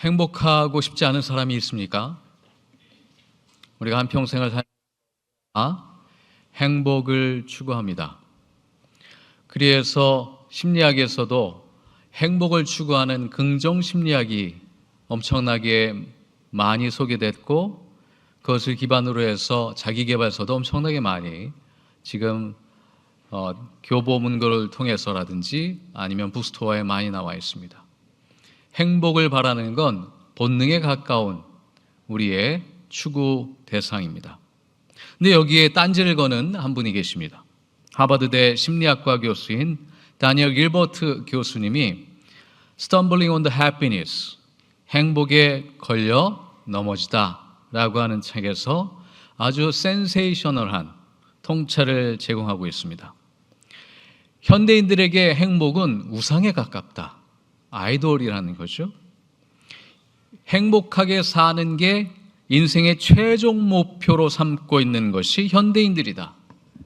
행복하고 싶지 않은 사람이 있습니까? 우리가 한 평생을 살 행복을 추구합니다. 그래서 심리학에서도 행복을 추구하는 긍정 심리학이 엄청나게 많이 소개됐고 그것을 기반으로 해서 자기 개발서도 엄청나게 많이 지금 어, 교보 문고를 통해서라든지 아니면 북스토어에 많이 나와 있습니다. 행복을 바라는 건 본능에 가까운 우리의 추구 대상입니다. 근데 여기에 딴지를 거는 한 분이 계십니다. 하버드대 심리학과 교수인 다니엘 길버트 교수님이 Stumbling on the Happiness 행복에 걸려 넘어지다 라고 하는 책에서 아주 센세이셔널한 통찰을 제공하고 있습니다. 현대인들에게 행복은 우상에 가깝다. 아이돌이라는 거죠. 행복하게 사는 게 인생의 최종 목표로 삼고 있는 것이 현대인들이다.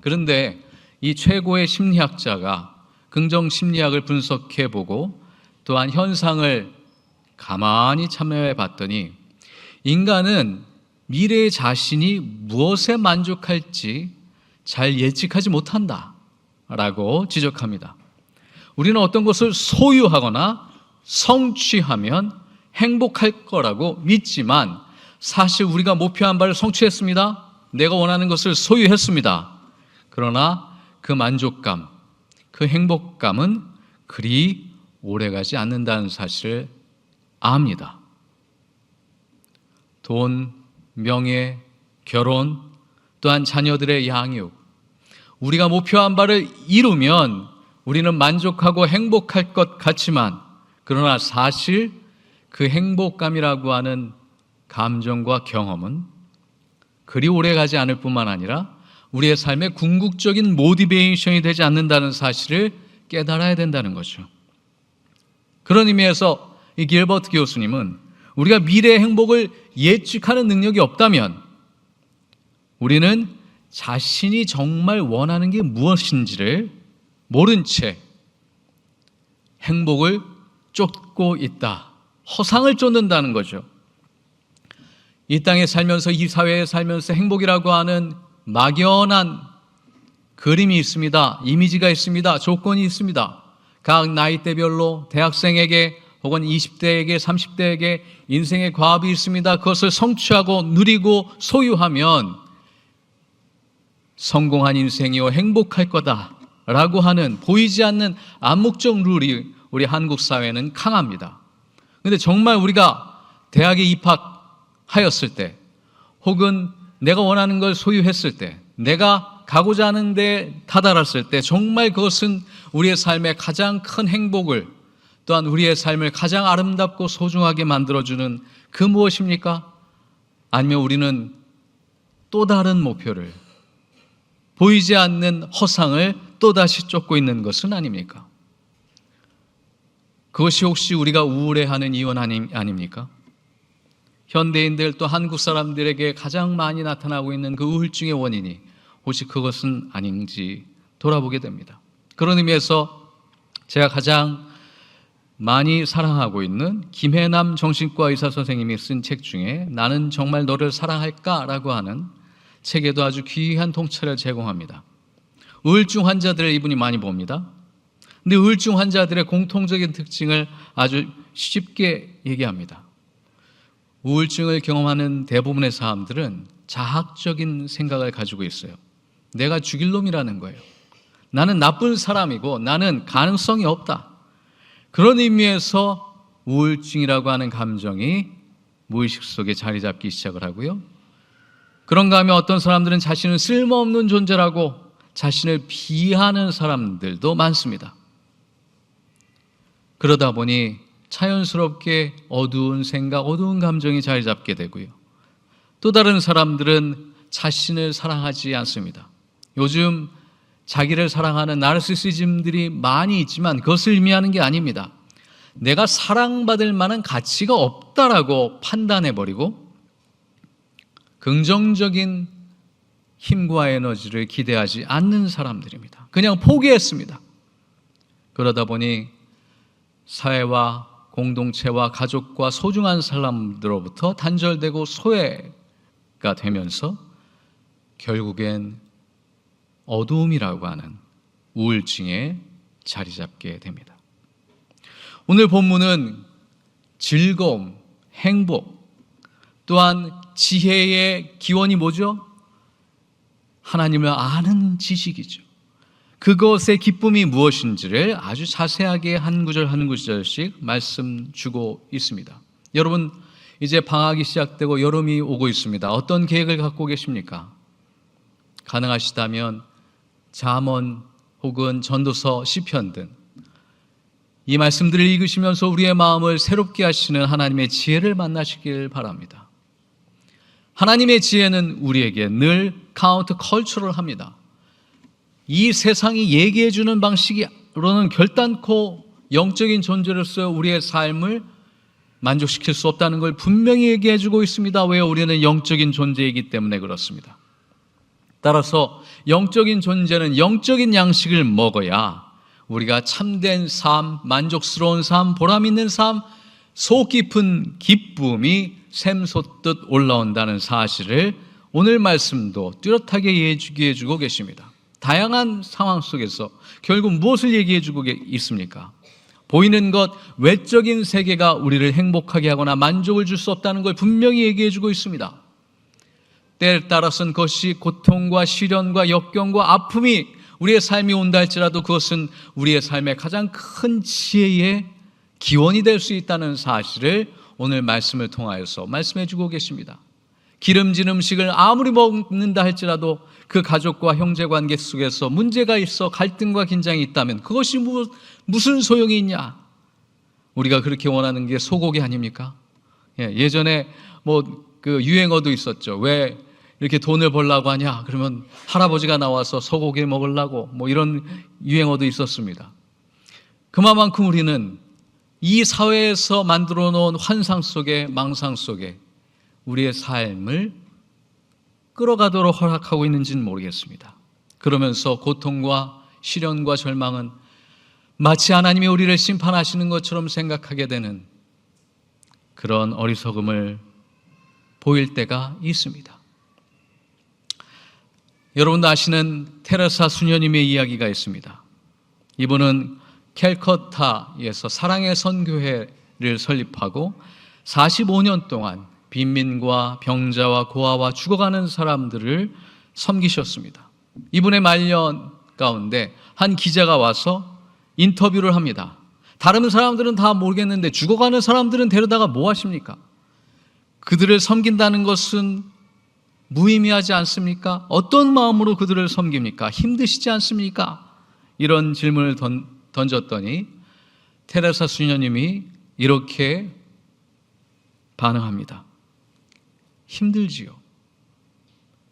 그런데 이 최고의 심리학자가 긍정 심리학을 분석해 보고 또한 현상을 가만히 참여해 봤더니 인간은 미래의 자신이 무엇에 만족할지 잘 예측하지 못한다. 라고 지적합니다. 우리는 어떤 것을 소유하거나 성취하면 행복할 거라고 믿지만 사실 우리가 목표한 바를 성취했습니다. 내가 원하는 것을 소유했습니다. 그러나 그 만족감, 그 행복감은 그리 오래 가지 않는다는 사실을 압니다. 돈, 명예, 결혼, 또한 자녀들의 양육. 우리가 목표한 바를 이루면 우리는 만족하고 행복할 것 같지만 그러나 사실 그 행복감이라고 하는 감정과 경험은 그리 오래 가지 않을 뿐만 아니라 우리의 삶의 궁극적인 모티베이션이 되지 않는다는 사실을 깨달아야 된다는 거죠. 그런 의미에서 이 길버트 교수님은 우리가 미래의 행복을 예측하는 능력이 없다면 우리는 자신이 정말 원하는 게 무엇인지를 모른 채 행복을 쫓고 있다. 허상을 쫓는다는 거죠. 이 땅에 살면서 이 사회에 살면서 행복이라고 하는 막연한 그림이 있습니다. 이미지가 있습니다. 조건이 있습니다. 각 나이대별로 대학생에게 혹은 20대에게 30대에게 인생의 과업이 있습니다. 그것을 성취하고 누리고 소유하면 성공한 인생이요 행복할 거다라고 하는 보이지 않는 암묵적 룰이 우리 한국 사회는 강합니다. 근데 정말 우리가 대학에 입학하였을 때 혹은 내가 원하는 걸 소유했을 때 내가 가고자 하는 데 다다랐을 때 정말 그것은 우리의 삶의 가장 큰 행복을 또한 우리의 삶을 가장 아름답고 소중하게 만들어주는 그 무엇입니까? 아니면 우리는 또 다른 목표를 보이지 않는 허상을 또다시 쫓고 있는 것은 아닙니까? 그것이 혹시 우리가 우울해하는 이유 아닙니까? 현대인들 또 한국 사람들에게 가장 많이 나타나고 있는 그 우울증의 원인이 혹시 그것은 아닌지 돌아보게 됩니다. 그런 의미에서 제가 가장 많이 사랑하고 있는 김해남 정신과 의사 선생님이 쓴 책 중에 나는 정말 너를 사랑할까라고 하는 책에도 아주 귀한 통찰을 제공합니다. 우울증 환자들을 이분이 많이 봅니다. 근데 우울증 환자들의 공통적인 특징을 아주 쉽게 얘기합니다. 우울증을 경험하는 대부분의 사람들은 자학적인 생각을 가지고 있어요. 내가 죽일 놈이라는 거예요. 나는 나쁜 사람이고 나는 가능성이 없다. 그런 의미에서 우울증이라고 하는 감정이 무의식 속에 자리 잡기 시작을 하고요. 그런가 하면 어떤 사람들은 자신은 쓸모없는 존재라고 자신을 비하는 사람들도 많습니다. 그러다 보니 자연스럽게 어두운 생각, 어두운 감정이 자리 잡게 되고요. 또 다른 사람들은 자신을 사랑하지 않습니다. 요즘 자기를 사랑하는 나르시시즘들이 많이 있지만 그것을 의미하는 게 아닙니다. 내가 사랑받을 만한 가치가 없다라고 판단해 버리고 긍정적인 힘과 에너지를 기대하지 않는 사람들입니다. 그냥 포기했습니다. 그러다 보니 사회와 공동체와 가족과 소중한 사람들로부터 단절되고 소외가 되면서 결국엔 어두움이라고 하는 우울증에 자리 잡게 됩니다. 오늘 본문은 즐거움, 행복, 또한 지혜의 기원이 뭐죠? 하나님을 아는 지식이죠. 그것의 기쁨이 무엇인지를 아주 자세하게 한 구절 한 구절씩 말씀 주고 있습니다. 여러분, 이제 방학이 시작되고 여름이 오고 있습니다. 어떤 계획을 갖고 계십니까? 가능하시다면 잠언 혹은 전도서 시편 등 이 말씀들을 읽으시면서 우리의 마음을 새롭게 하시는 하나님의 지혜를 만나시길 바랍니다. 하나님의 지혜는 우리에게 늘 카운트 컬처를 합니다. 이 세상이 얘기해 주는 방식으로는 결단코 영적인 존재로서 우리의 삶을 만족시킬 수 없다는 걸 분명히 얘기해 주고 있습니다. 왜 우리는 영적인 존재이기 때문에 그렇습니다. 따라서 영적인 존재는 영적인 양식을 먹어야 우리가 참된 삶, 만족스러운 삶, 보람 있는 삶, 속 깊은 기쁨이 샘솟듯 올라온다는 사실을 오늘 말씀도 뚜렷하게 얘기해 주고 계십니다. 다양한 상황 속에서 결국 무엇을 얘기해 주고 있습니까? 보이는 것, 외적인 세계가 우리를 행복하게 하거나 만족을 줄 수 없다는 걸 분명히 얘기해 주고 있습니다. 때에 따라서는 그것이 고통과 시련과 역경과 아픔이 우리의 삶이 온다 할지라도 그것은 우리의 삶의 가장 큰 지혜의 기원이 될 수 있다는 사실을 오늘 말씀을 통하여서 말씀해 주고 계십니다. 기름진 음식을 아무리 먹는다 할지라도 그 가족과 형제 관계 속에서 문제가 있어 갈등과 긴장이 있다면 그것이 무슨 소용이 있냐? 우리가 그렇게 원하는 게 소고기 아닙니까? 예, 예전에 뭐 그 유행어도 있었죠. 왜 이렇게 돈을 벌라고 하냐? 그러면 할아버지가 나와서 소고기 먹으려고 뭐 이런 유행어도 있었습니다. 그만큼 우리는 이 사회에서 만들어 놓은 환상 속에 망상 속에 우리의 삶을 끌어가도록 허락하고 있는지는 모르겠습니다. 그러면서 고통과 시련과 절망은 마치 하나님이 우리를 심판하시는 것처럼 생각하게 되는 그런 어리석음을 보일 때가 있습니다. 여러분도 아시는 테레사 수녀님의 이야기가 있습니다. 이분은 캘커타에서 사랑의 선교회를 설립하고 45년 동안 빈민과 병자와 고아와 죽어가는 사람들을 섬기셨습니다. 이분의 말년 가운데 한 기자가 와서 인터뷰를 합니다. 다른 사람들은 다 모르겠는데 죽어가는 사람들은 데려다가 뭐 하십니까? 그들을 섬긴다는 것은 무의미하지 않습니까? 어떤 마음으로 그들을 섬깁니까? 힘드시지 않습니까? 이런 질문을 던, 던졌더니 테레사 수녀님이 이렇게 반응합니다. 힘들지요.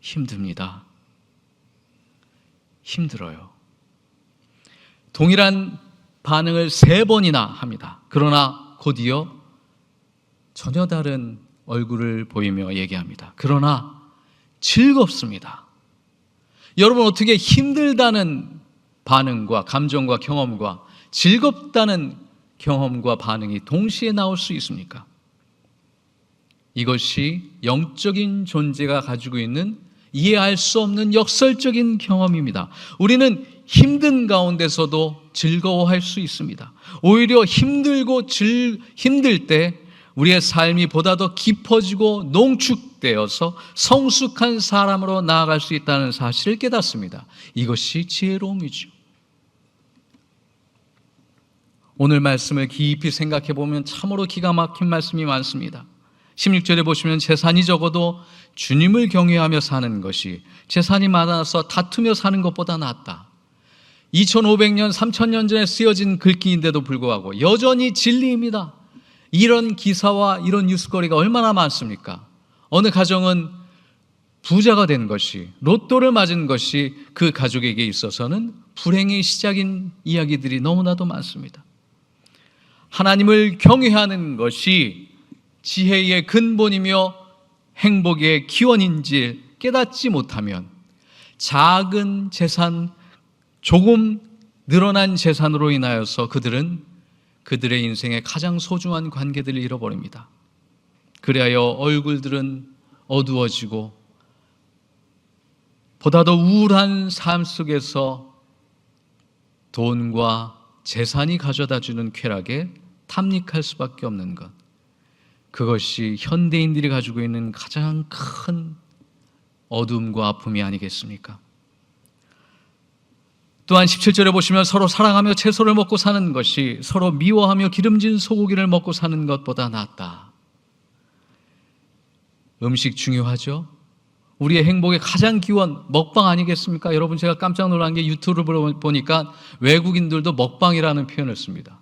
힘듭니다. 힘들어요. 동일한 반응을 세 번이나 합니다. 그러나 곧이어 전혀 다른 얼굴을 보이며 얘기합니다. 그러나 즐겁습니다. 여러분 어떻게 힘들다는 반응과 감정과 경험과 즐겁다는 경험과 반응이 동시에 나올 수 있습니까? 이것이 영적인 존재가 가지고 있는 이해할 수 없는 역설적인 경험입니다. 우리는 힘든 가운데서도 즐거워할 수 있습니다. 오히려 힘들고 즐, 힘들 때 우리의 삶이 보다 더 깊어지고 농축되어서 성숙한 사람으로 나아갈 수 있다는 사실을 깨닫습니다. 이것이 지혜로움이죠. 오늘 말씀을 깊이 생각해 보면 참으로 기가 막힌 말씀이 많습니다. 16절에 보시면 재산이 적어도 주님을 경외하며 사는 것이 재산이 많아서 다투며 사는 것보다 낫다. 2500년, 3000년 전에 쓰여진 글귀인데도 불구하고 여전히 진리입니다. 이런 기사와 이런 뉴스거리가 얼마나 많습니까? 어느 가정은 부자가 된 것이, 로또를 맞은 것이 그 가족에게 있어서는 불행의 시작인 이야기들이 너무나도 많습니다. 하나님을 경외하는 것이 지혜의 근본이며 행복의 기원인지 깨닫지 못하면 작은 재산, 조금 늘어난 재산으로 인하여서 그들은 그들의 인생의 가장 소중한 관계들을 잃어버립니다. 그리하여 얼굴들은 어두워지고 보다 더 우울한 삶 속에서 돈과 재산이 가져다 주는 쾌락에 탐닉할 수밖에 없는 것. 그것이 현대인들이 가지고 있는 가장 큰 어둠과 아픔이 아니겠습니까? 또한 17절에 보시면 서로 사랑하며 채소를 먹고 사는 것이 서로 미워하며 기름진 소고기를 먹고 사는 것보다 낫다. 음식 중요하죠? 우리의 행복의 가장 기원 먹방 아니겠습니까? 여러분 제가 깜짝 놀란 게 유튜브를 보니까 외국인들도 먹방이라는 표현을 씁니다.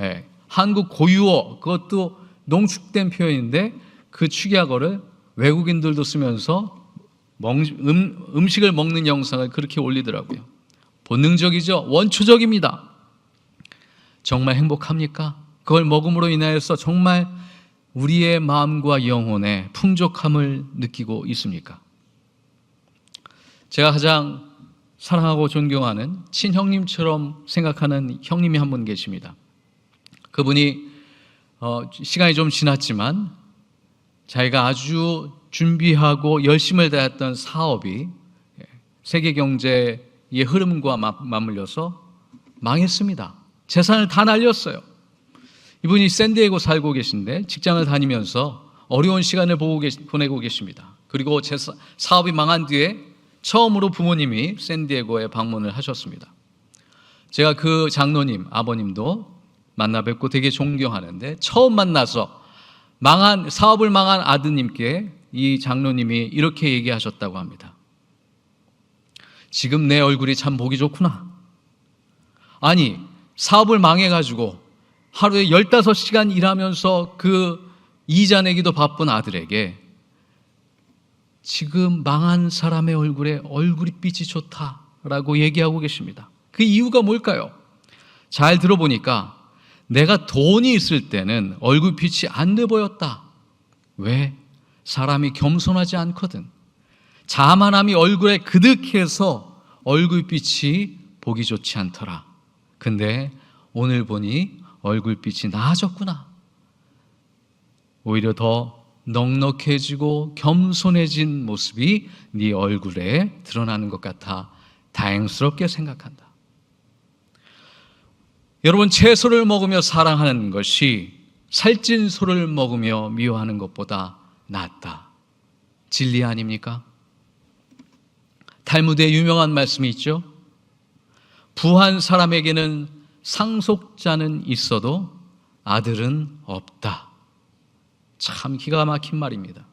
예, 한국 고유어 그것도 농축된 표현인데 그 축약어를 외국인들도 쓰면서 먹, 음, 음식을 먹는 영상을 그렇게 올리더라고요. 본능적이죠. 원초적입니다. 정말 행복합니까? 그걸 먹음으로 인하여서 정말 우리의 마음과 영혼에 풍족함을 느끼고 있습니까? 제가 가장 사랑하고 존경하는 친형님처럼 생각하는 형님이 한 분 계십니다. 그분이 어, 시간이 좀 지났지만 자기가 아주 준비하고 열심을 다했던 사업이 세계 경제의 흐름과 맞물려서 망했습니다. 재산을 다 날렸어요. 이분이 샌디에고 살고 계신데 직장을 다니면서 어려운 시간을 계시, 보내고 계십니다. 그리고 제 사업이 망한 뒤에 처음으로 부모님이 샌디에고에 방문을 하셨습니다. 제가 그 장로님, 아버님도 만나 뵙고 되게 존경하는데 처음 만나서 망한 사업을 망한 아드님께 이 장로님이 이렇게 얘기하셨다고 합니다. 지금 내 얼굴이 참 보기 좋구나. 아니, 사업을 망해가지고 하루에 15시간 일하면서 그 이자 내기도 바쁜 아들에게 지금 망한 사람의 얼굴에 얼굴이 빛이 좋다라고 얘기하고 계십니다. 그 이유가 뭘까요? 잘 들어보니까 내가 돈이 있을 때는 얼굴빛이 안 돼 보였다. 왜? 사람이 겸손하지 않거든. 자만함이 얼굴에 그득해서 얼굴빛이 보기 좋지 않더라. 근데 오늘 보니 얼굴빛이 나아졌구나. 오히려 더 넉넉해지고 겸손해진 모습이 네 얼굴에 드러나는 것 같아 다행스럽게 생각한다. 여러분 채소를 먹으며 사랑하는 것이 살찐 소를 먹으며 미워하는 것보다 낫다. 진리 아닙니까? 탈무드에 유명한 말씀이 있죠. 부한 사람에게는 상속자는 있어도 아들은 없다. 참 기가 막힌 말입니다.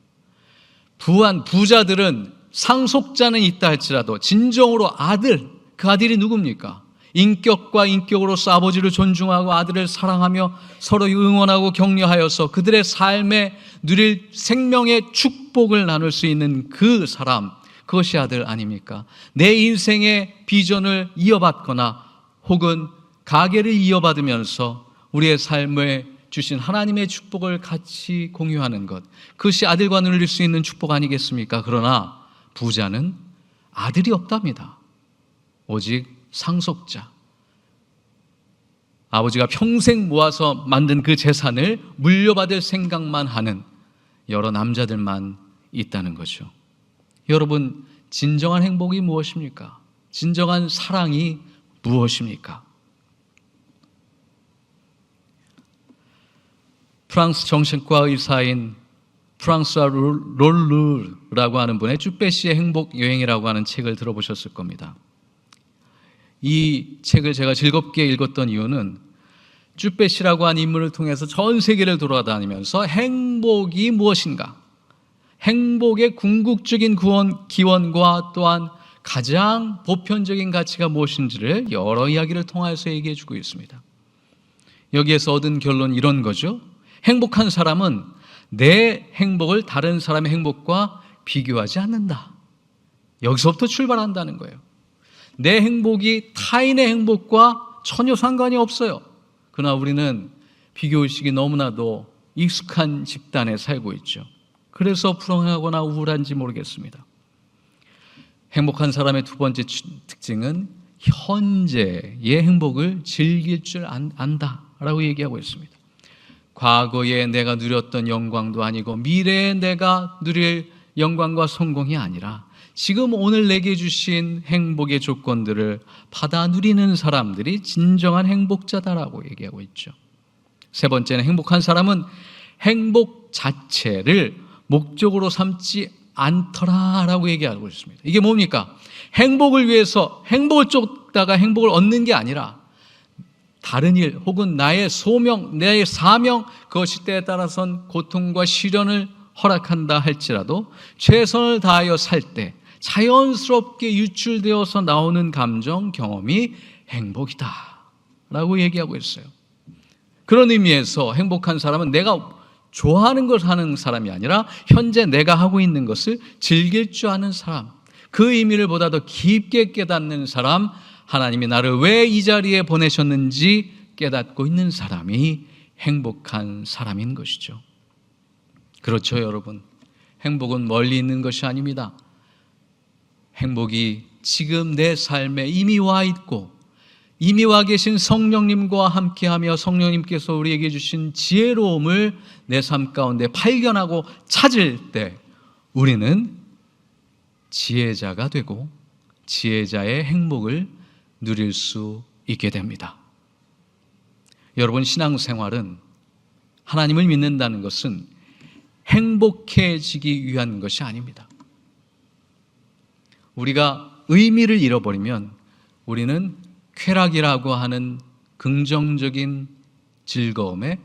부한 부자들은 상속자는 있다 할지라도 진정으로 아들, 그 아들이 누굽니까? 인격과 인격으로서 아버지를 존중하고 아들을 사랑하며 서로 응원하고 격려하여서 그들의 삶에 누릴 생명의 축복을 나눌 수 있는 그 사람, 그것이 아들 아닙니까? 내 인생의 비전을 이어받거나 혹은 가게를 이어받으면서 우리의 삶에 주신 하나님의 축복을 같이 공유하는 것. 그것이 아들과 누릴 수 있는 축복 아니겠습니까? 그러나 부자는 아들이 없답니다. 오직 상속자. 아버지가 평생 모아서 만든 그 재산을 물려받을 생각만 하는 여러 남자들만 있다는 거죠. 여러분, 진정한 행복이 무엇입니까? 진정한 사랑이 무엇입니까? 프랑스 정신과 의사인 프랑스와 롤르라고 하는 분의 쭈빼시의 행복 여행이라고 하는 책을 들어보셨을 겁니다. 이 책을 제가 즐겁게 읽었던 이유는 쭈빼시라고 하는 인물을 통해서 전 세계를 돌아다니면서 행복이 무엇인가, 행복의 궁극적인 구원, 기원과 또한 가장 보편적인 가치가 무엇인지를 여러 이야기를 통해서 얘기해 주고 있습니다. 여기에서 얻은 결론 이런 거죠. 행복한 사람은 내 행복을 다른 사람의 행복과 비교하지 않는다. 여기서부터 출발한다는 거예요. 내 행복이 타인의 행복과 전혀 상관이 없어요. 그러나 우리는 비교의식이 너무나도 익숙한 집단에 살고 있죠. 그래서 불안하거나 우울한지 모르겠습니다. 행복한 사람의 두 번째 특징은 현재의 행복을 즐길 줄 안, 안다 라고 얘기하고 있습니다. 과거에 내가 누렸던 영광도 아니고 미래에 내가 누릴 영광과 성공이 아니라 지금 오늘 내게 주신 행복의 조건들을 받아 누리는 사람들이 진정한 행복자다라고 얘기하고 있죠. 세 번째는 행복한 사람은 행복 자체를 목적으로 삼지 않더라라고 얘기하고 있습니다. 이게 뭡니까? 행복을 위해서 행복을 쫓다가 행복을 얻는 게 아니라 다른 일 혹은 나의 소명, 나의 사명 그것이 때에 따라선 고통과 시련을 허락한다 할지라도 최선을 다하여 살 때 자연스럽게 유출되어서 나오는 감정 경험이 행복이다 라고 얘기하고 있어요. 그런 의미에서 행복한 사람은 내가 좋아하는 걸 하는 사람이 아니라 현재 내가 하고 있는 것을 즐길 줄 아는 사람. 그 의미를 보다 더 깊게 깨닫는 사람, 하나님이 나를 왜 이 자리에 보내셨는지 깨닫고 있는 사람이 행복한 사람인 것이죠. 그렇죠, 여러분. 행복은 멀리 있는 것이 아닙니다. 행복이 지금 내 삶에 이미 와 있고 이미 와 계신 성령님과 함께하며 성령님께서 우리에게 주신 지혜로움을 내 삶 가운데 발견하고 찾을 때 우리는 지혜자가 되고 지혜자의 행복을 누릴 수 있게 됩니다. 여러분 신앙생활은 하나님을 믿는다는 것은 행복해지기 위한 것이 아닙니다. 우리가 의미를 잃어버리면 우리는 쾌락이라고 하는 긍정적인 즐거움에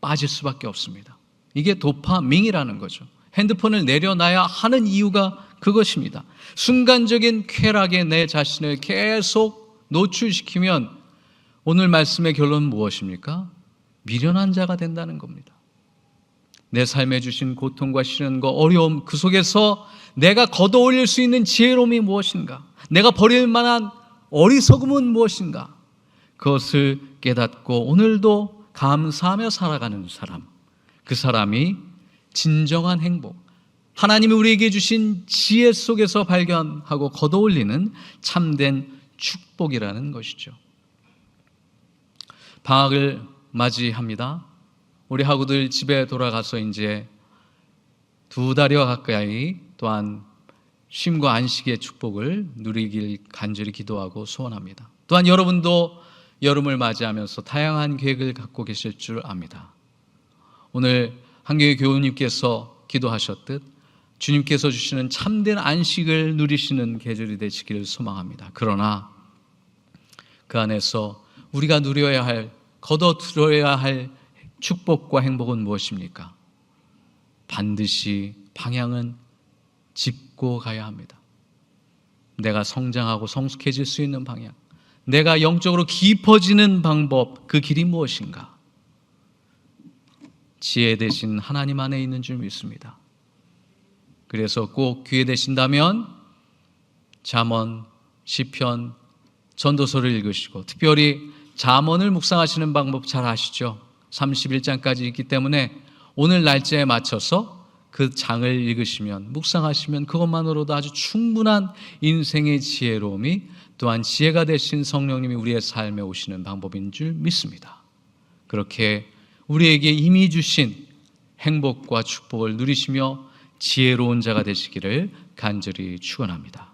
빠질 수밖에 없습니다. 이게 도파민이라는 거죠. 핸드폰을 내려놔야 하는 이유가 그것입니다. 순간적인 쾌락에 내 자신을 계속 노출시키면 오늘 말씀의 결론은 무엇입니까? 미련한 자가 된다는 겁니다. 내 삶에 주신 고통과 시련과 어려움 그 속에서 내가 걷어 올릴 수 있는 지혜로움이 무엇인가? 내가 버릴 만한 어리석음은 무엇인가? 그것을 깨닫고 오늘도 감사하며 살아가는 사람. 그 사람이 진정한 행복. 하나님이 우리에게 주신 지혜 속에서 발견하고 걷어 올리는 참된 축복이라는 것이죠. 방학을 맞이합니다. 우리 학우들 집에 돌아가서 이제 두 달여 가까이 또한 쉼과 안식의 축복을 누리길 간절히 기도하고 소원합니다. 또한 여러분도 여름을 맞이하면서 다양한 계획을 갖고 계실 줄 압니다. 오늘 한교회 교우님께서 기도하셨듯 주님께서 주시는 참된 안식을 누리시는 계절이 되시기를 소망합니다. 그러나 그 안에서 우리가 누려야 할, 거둬 들어야 할 축복과 행복은 무엇입니까? 반드시 방향은 짚고 가야 합니다. 내가 성장하고 성숙해질 수 있는 방향, 내가 영적으로 깊어지는 방법, 그 길이 무엇인가? 지혜 대신 하나님 안에 있는 줄 믿습니다. 그래서 꼭 기회 되신다면 잠언, 시편, 전도서를 읽으시고 특별히 잠언을 묵상하시는 방법 잘 아시죠? 31장까지 있기 때문에 오늘 날짜에 맞춰서 그 장을 읽으시면 묵상하시면 그것만으로도 아주 충분한 인생의 지혜로움이 또한 지혜가 되신 성령님이 우리의 삶에 오시는 방법인 줄 믿습니다. 그렇게 우리에게 이미 주신 행복과 축복을 누리시며 지혜로운 자가 되시기를 간절히 축원합니다.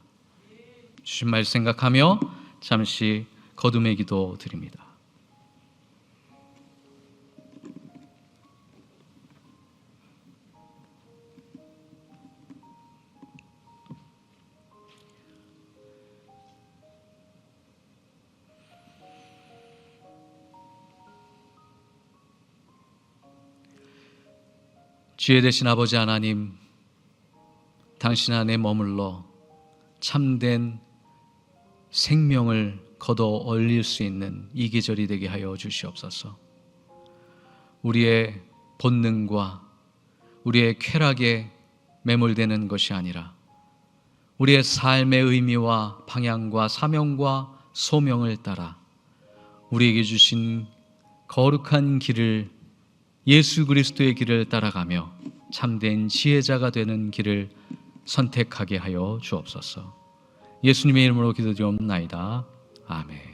주신 말 생각하며 잠시 거듭의 기도 드립니다. 지혜 되신 아버지 하나님, 당신 안에 머물러 참된 생명을 거둬 올릴 수 있는 이 계절이 되게 하여 주시옵소서. 우리의 본능과 우리의 쾌락에 매몰되는 것이 아니라 우리의 삶의 의미와 방향과 사명과 소명을 따라 우리에게 주신 거룩한 길을 예수 그리스도의 길을 따라가며 참된 지혜자가 되는 길을 선택하게 하여 주옵소서. 예수님의 이름으로 기도드리옵나이다. 아멘.